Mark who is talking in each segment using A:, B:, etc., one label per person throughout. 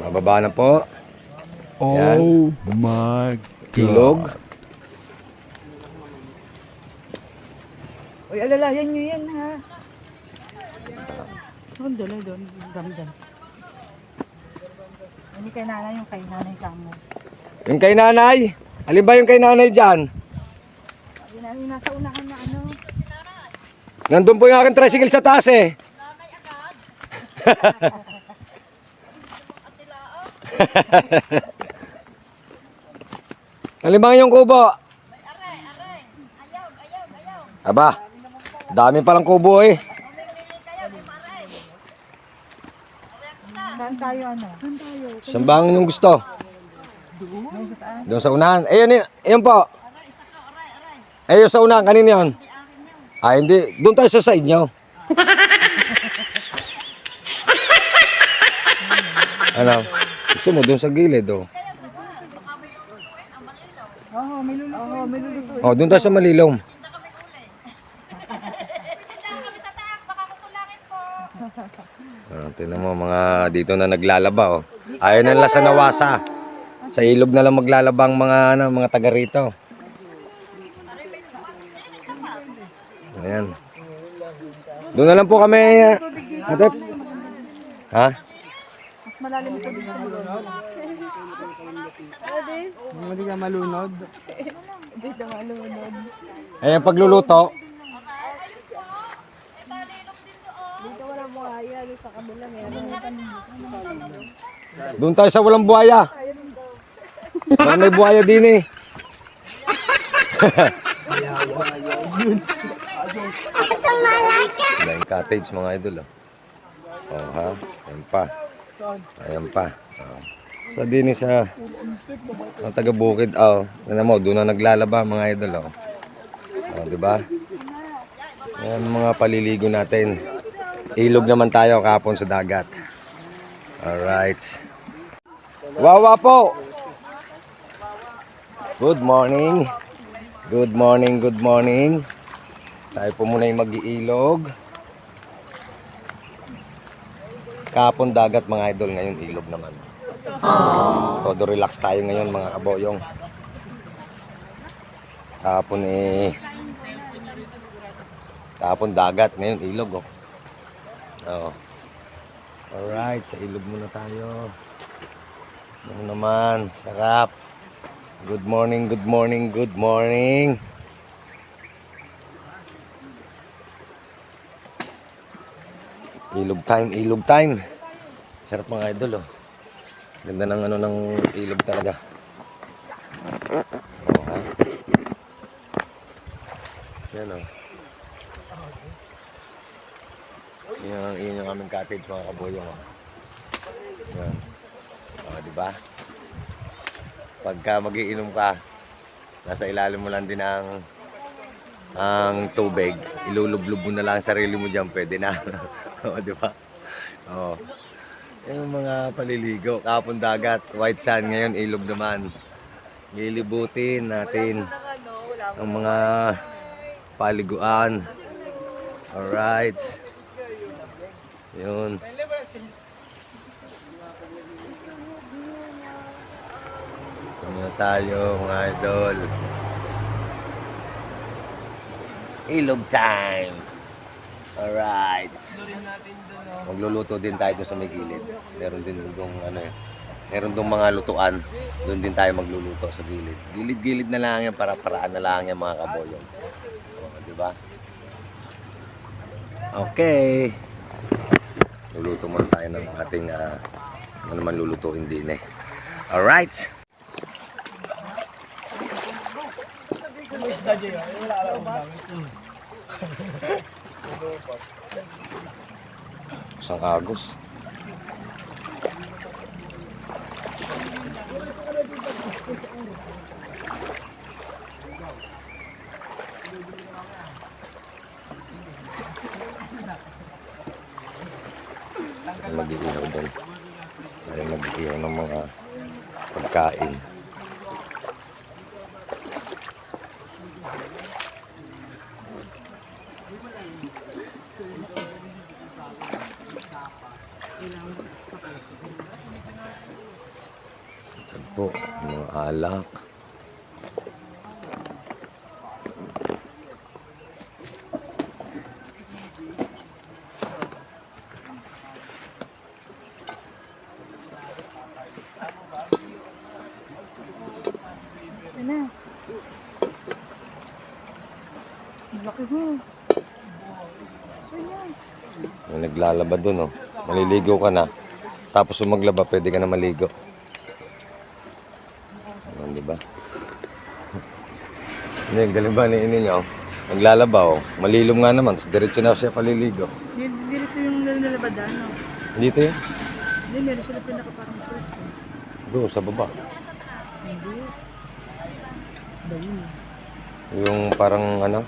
A: Mababa na po.
B: Oh my
A: Ilog.
C: Uy, alalayan nyo yan ha. Doon, doon, doon. Dami dyan. Hindi kay nanay yung kay nanay kamo.
A: Yung kay nanay. Alin ba yung kay nanay dyan?
C: Yun na, yung nasa unahan na ano.
A: Nandun po yung aking tricycle sa taas eh. Alin ba yung kubo? Aba, dami palang kubo eh.
C: Saan tayo ano? Saan tayo?
A: Inyong gusto? Doon sa unahan. Ayun, yun, ayun po. Ayun sa unahan, kanino yun? Ah, hindi. Doon tayo sa side nyo. ano? Gusto mo doon sa gilid, oh.
C: Oo, may luluto. Oo, may luluto.
A: Oh, doon tayo sa malilom. Ah, tingnan mo mga dito na naglalaba oh. Ayaw na nila sa nawasa. Sa ilog na lang maglalaba ang mga ano, mga taga rito. Ayan. Doon na lang po kami. ah, Ate. Ha?
C: Malalim ito dito.
B: Hindi ka malunod.
C: Dito malunod.
A: Ayan pagluluto. Doon tayo sa walang buhaya. Baka may buhaya din eh. Daing cottage mga idol oh. Oh ha, ayan pa. Ayan pa. Oh. Sa din sa ang taga bukid oh. Tingnan mo, doon na naglalaba mga idol oh. Oh, di ba? Ayan mga paliligo natin. Ilog naman tayo kapon sa dagat. Alright. Wawa po! Good morning. Good morning, good morning. Tayo po muna yung mag-iilog. Kapon dagat mga idol, ngayon ilog naman. Todo relax tayo ngayon mga kaboyong. Kapon eh... Kapon dagat, ngayon ilog oh. Oo. Alright, sa ilog muna tayo. Ano naman, sarap. Good morning, good morning, good morning. Ilog time, ilog time. Sarap mga idol oh. Ganda ng ano ng ilog talaga. Ha? Yan oh. Yan, yun yung aming cottage mga kaboyong. Oh. Yan. Oh, di ba? Pagka magiinom ka, nasa ilalim mo lang din ang ang tubig, ilulublob mo na lang ang sarili mo diyan, pwede na. oh, di ba? Oh. Yung mga paliligo, kapon dagat, white sand ngayon, ilog naman. Lilibutin natin ang mga paliguan. Alright. Yun. Ano tayo mga idol? Ilog time! Alright. Magluluto din tayo doon sa may gilid. Meron din doon ano eh. Meron doon mga lutuan. Doon din tayo magluluto sa gilid. Gilid-gilid na lang yan para paraan na lang yan mga kaboyong. O, di ba? Okay. Luluto muna tayo ng ating uh, ano naman lulutuin din eh. Alright. Isang agos. Mag-iihaw doon. Ay, mag-iihaw ng mga pagkain. Po, mga alak.
C: Yan na. Malaki mo.
A: Naglalaba dun, oh. Maliligo ka na. Tapos kung maglaba, pwede ka na maligo. Ano, di ba? Hindi, galing ba ni niyo? Naglalaba, oh. Malilom nga naman. Tapos diretso na siya paliligo.
C: Dito yung nalabadan, no?
A: Dito yun.
C: Hindi, meron sila pinaka parang first. eh.
A: Doon, sa baba.
C: Hindi. Bayin.
A: Yung parang ano,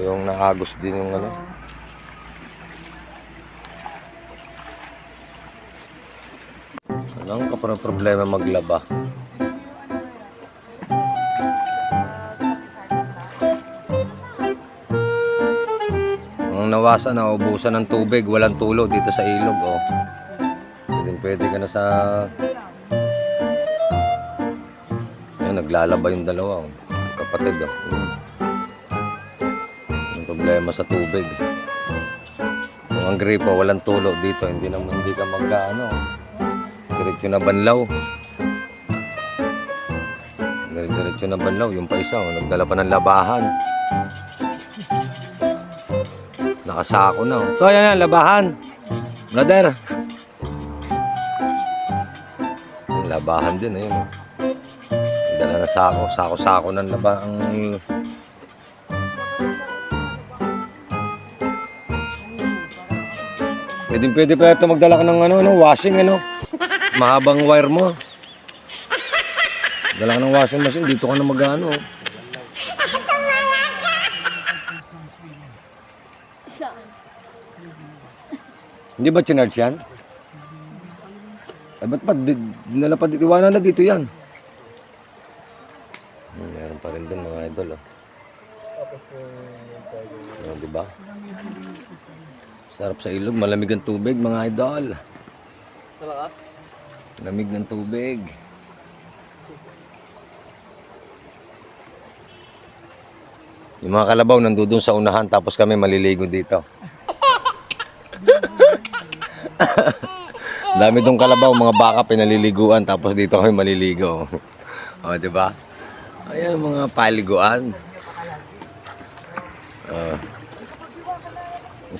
A: yung naagos din yung ano. Anong kapag problema maglaba? Ang nawasan na ubusan ng tubig, walang tulo dito sa ilog, oh. Pwede, pwede ka na sa... Ayun, naglalaba yung dalawa, oh. Kapatid, oh. Yung problema sa tubig. Kung ang gripo, walang tulo dito, hindi na hindi ka magkaano. Diretso na banlaw. Dire- Diretso na banlaw. Yung pa isa, oh, nagdala pa ng labahan. Nakasako na. Oh. So, yan yan, labahan. Brother. Yung labahan din, ayun. Oh. Dala na sako. Sako-sako ng laba ang Pwede pwede pa ito magdala ka ng ano, ano, washing ano. Mahabang wire mo. Dala ka ng washing machine, dito ka na mag-ano. Hindi ba chinarge yan? Ay, ba't pa? Di- Dinala pa, iwanan na dito yan. Hmm, Meron pa rin dun mga idol, oh. Oh, di ba? Sarap sa ilog, malamig ang tubig, mga idol. Lamig ng tubig. Yung mga kalabaw nandoon sa unahan tapos kami maliligo dito. Dami tong kalabaw, mga baka pinaliliguan tapos dito kami maliligo. o, di ba? Ayan mga paliguan. Uh,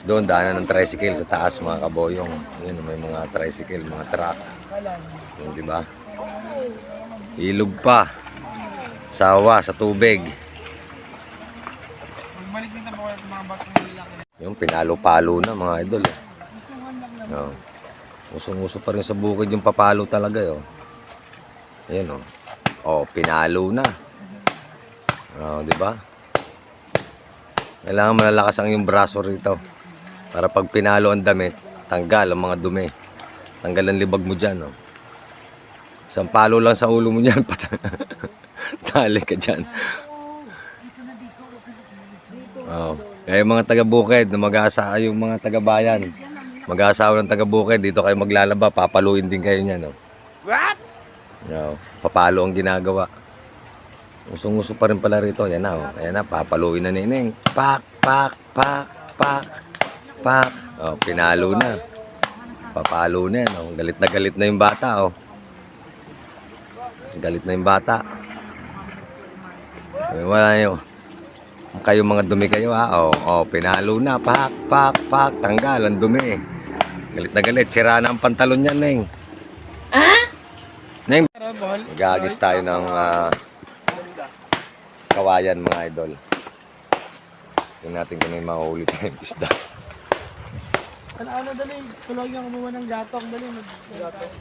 A: doon, daanan ng tricycle sa taas mga kaboyong. Yun, may mga tricycle, mga truck. Yun, di ba? Ilog pa. Sawa sa tubig. Yung pinalo-palo na mga idol. Eh. No. Usong-uso pa rin sa bukid yung papalo talaga. Oh. Ayan oh. Oh, pinalo na. Oh, di ba? Kailangan malalakas ang yung braso rito. Para pag pinalo ang damit, tanggal ang mga dumi. Tanggal ang libag mo dyan. Oh. Isang palo lang sa ulo mo dyan. Tali ka dyan. Oh. Kaya yung mga taga-bukid, na mag-aasa yung mga taga-bayan. Mag-aasawa ng taga-bukid, dito kayo maglalaba, papaluin din kayo niyan. Oh. What? No, papalo ang ginagawa. Usong-uso pa rin pala rito. Yan na, oh. Ayan na, papaluin na ni Ineng. Pak, pak, pak, pak, pak. Oh, pinalo na. Papalo na yan. Oh. Galit na galit na yung bata. Oh. Galit na yung bata. Wala yun. Kayo mga dumi kayo ha. Oh, oh, pinalo na. Pak, pak, pak. Tanggal ang dumi. Galit na galit. Sira na ang pantalon niyan, Neng. Ah? Neng, Gagis tayo ng ah, kawayan mga idol. Tingnan natin kung may mahuli tayong isda.
B: Ano, ano, dali. Tulog yung kumuha ng gatong, dali. Gatong.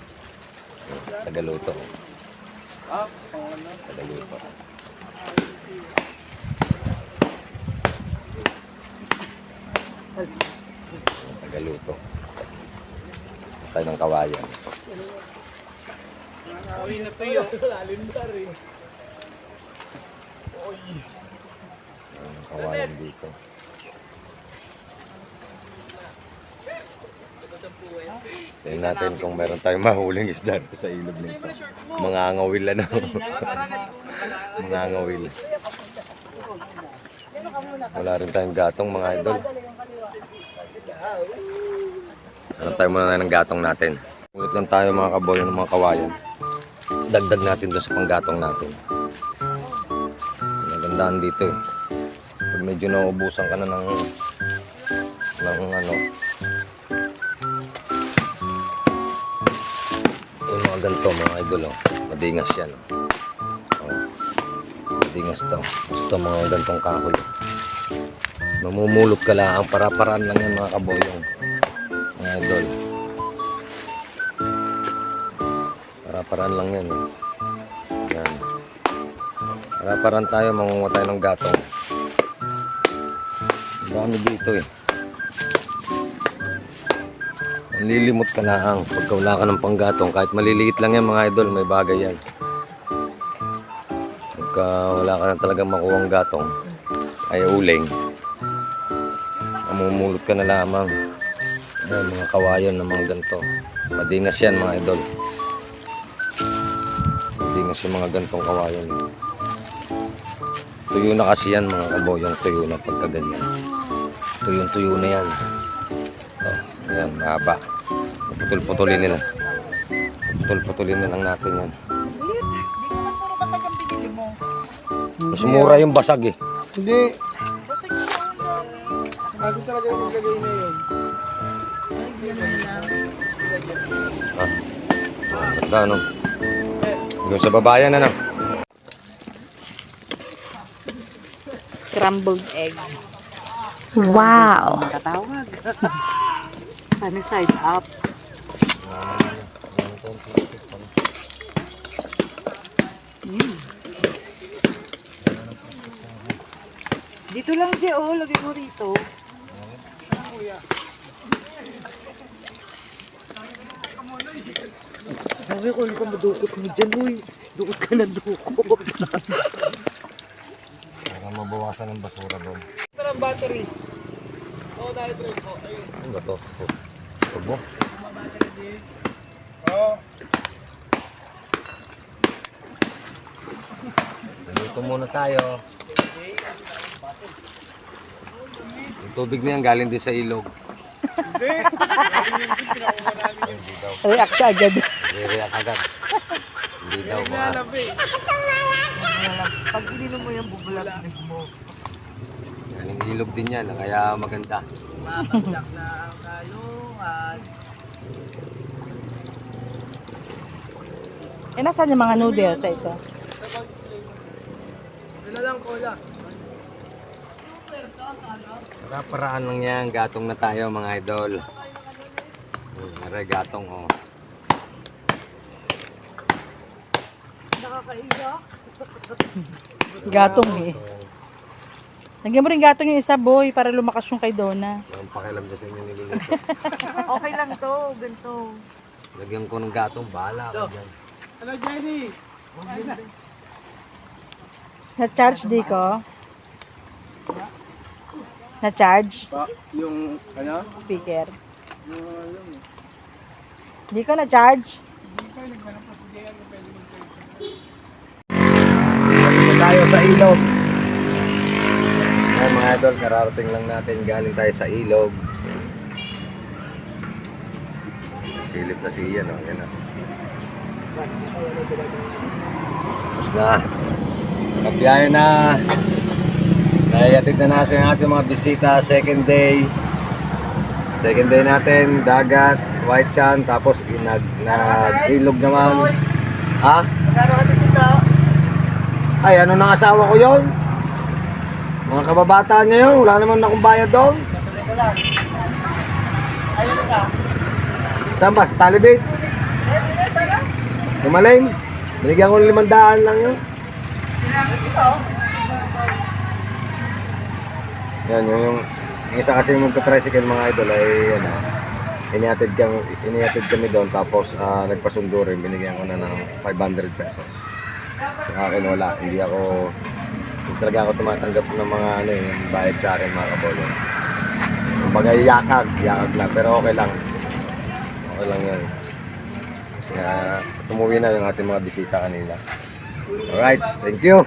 A: Tagaluto. Tagaluto. Tagaluto. Tayo ng kawayan.
B: Uy, na tuyo. Lalindar eh.
A: Ang kawayan dito. Tingnan natin kung meron tayong mahuling isda dito sa ilog nito. Mga angawil ano. Mga angawil. Wala rin tayong gatong mga idol. Hanap tayo muna ng gatong natin. Ulit lang tayo mga kaboy ng mga kawayan. Dagdag natin doon sa panggatong natin. Magandaan dito eh. Pag medyo nauubusan ka na ng ng ano mga ganito mga idol oh. madingas yan oh. madingas to. Gusto mga gantong kahoy. Mamumulot ka lang. Para paraan lang yan mga kaboyong mga idol. Para paraan lang yan eh. yan. Para paraan tayo mangunga tayo ng gatong. Ang dami dito eh Ang lilimot ka lang pagka wala ka ng panggatong. Kahit maliliit lang yan mga idol, may bagay yan. Pagka wala ka na talagang makuha gatong, ay uling. Mamumulot ka na lamang. Ayan, mga kawayan ng mga ganito. Madingas yan mga idol. Madingas yung mga gantong kawayan. Tuyo na kasi yan mga kaboyong tuyo na pagka ganyan. Tuyong-tuyo na yan. Ayan, mahaba. Putol-putulin nila. Putol-putulin na lang natin yan. Mas mura yung basag eh.
B: Hindi. Bago talaga yung maglagay na yun.
A: Ah, ah, ganda ano. Doon sa babayan ano.
C: Scrambled egg.
D: Wow!
C: Katawag. Sunny side up. Dito lang, Je, oh. Lagay mo rito. Sabi ko, ka madukot mo dyan, uy. Dukot ka na dukot.
A: Para mabawasan ng basura doon.
B: Pero ang battery. Oo, dahil trade po. Ayun.
A: Ano ba to? Huwag mo. Dito muna tayo. Yung tubig na yan galing din sa ilog.
B: Hindi.
C: React siya agad.
A: Re-react agad. Hindi daw
B: Hindi.
C: Pag ininom mo yan, bubulag mo.
A: Galing ilog din yan, kaya maganda.
B: Mapagdak na ang kalungan.
C: Eh, nasaan yung mga noodles sa ito?
B: Ano lang, cola.
A: Para paraan lang yan, gatong na tayo mga idol. Mara gatong oh.
C: Gatong eh. Lagyan mo rin gatong yung isa, boy, para lumakas yung kay Donna.
A: Ang pakialam dyan sa inyo niluluto.
C: Okay lang to, ganito.
A: Lagyan ko ng gatong, bahala ka dyan.
B: Ano, Jenny?
C: Na-charge di ko. Na-charge
B: Pa, yung, ano?
C: speaker. Di ko na-charge.
A: Isa tayo sa ilog. Ayan mga idol, kararating lang natin. Galing tayo sa ilog. Silip na si Ian, oh. Yan, oh. Tapos na. Nagbiyahe na. Naihatid na natin ang ating mga bisita. Second day. Second day natin, dagat, white sand, tapos nag, nag-ilog naman. Ha? Ay, ano nang asawa ko yon? Mga kababataan niya yun, wala naman akong bayad doon. Saan ba? Sa Tally Beach? Binigyan ko ng limandaan lang yun. Yan, yung, yung, yung isa kasi yung magta-tricycle mga idol ay ano, inihatid kami, inihatid kami doon tapos ah, nagpasundo rin, binigyan ko na ng 500 pesos. Sa akin wala, hindi ako hindi talaga ako tumatanggap ng mga ano eh, bayad sa akin mga kaboyo. Kumbaga yakag, yakag lang, pero okay lang. Okay lang yan. Kaya tumuwi na yung ating mga bisita kanina. Alright, thank you.